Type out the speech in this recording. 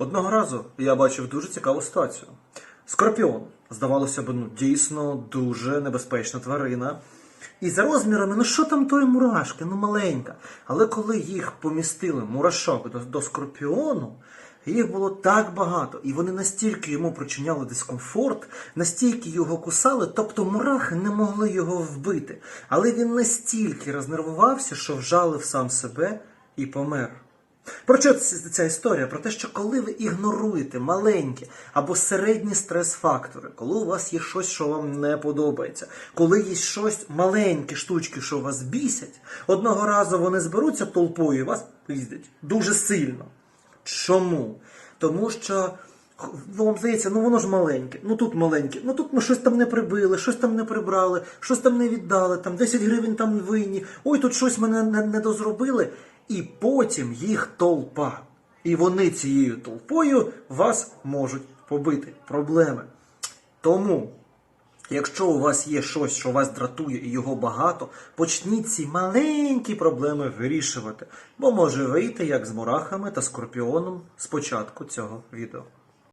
Одного разу я бачив дуже цікаву ситуацію. Скорпіон, здавалося б, ну дійсно дуже небезпечна тварина. І за розмірами, ну що там тої мурашки, ну маленька. Але коли їх помістили мурашок до, до скорпіону, їх було так багато, і вони настільки йому причиняли дискомфорт, настільки його кусали, тобто мурахи не могли його вбити. Але він настільки рознервувався, що вжалив сам себе і помер. Про що ця історія? Про те, що коли ви ігноруєте маленькі або середні стрес-фактори, коли у вас є щось, що вам не подобається, коли є щось маленькі штучки, що вас бісять, одного разу вони зберуться толпою і вас пиздять дуже сильно. Чому? Тому що вам здається, ну воно ж маленьке, ну тут маленьке, ну тут ми щось там не прибили, щось там не прибрали, щось там не віддали, там 10 гривень там винні, ой, тут щось мене не, не дозробили. І потім їх толпа. І вони цією толпою вас можуть побити. Проблеми. Тому Якщо у вас є щось, що вас дратує і його багато, почніть ці маленькі проблеми вирішувати, бо може вийти як з мурахами та скорпіоном з початку цього відео.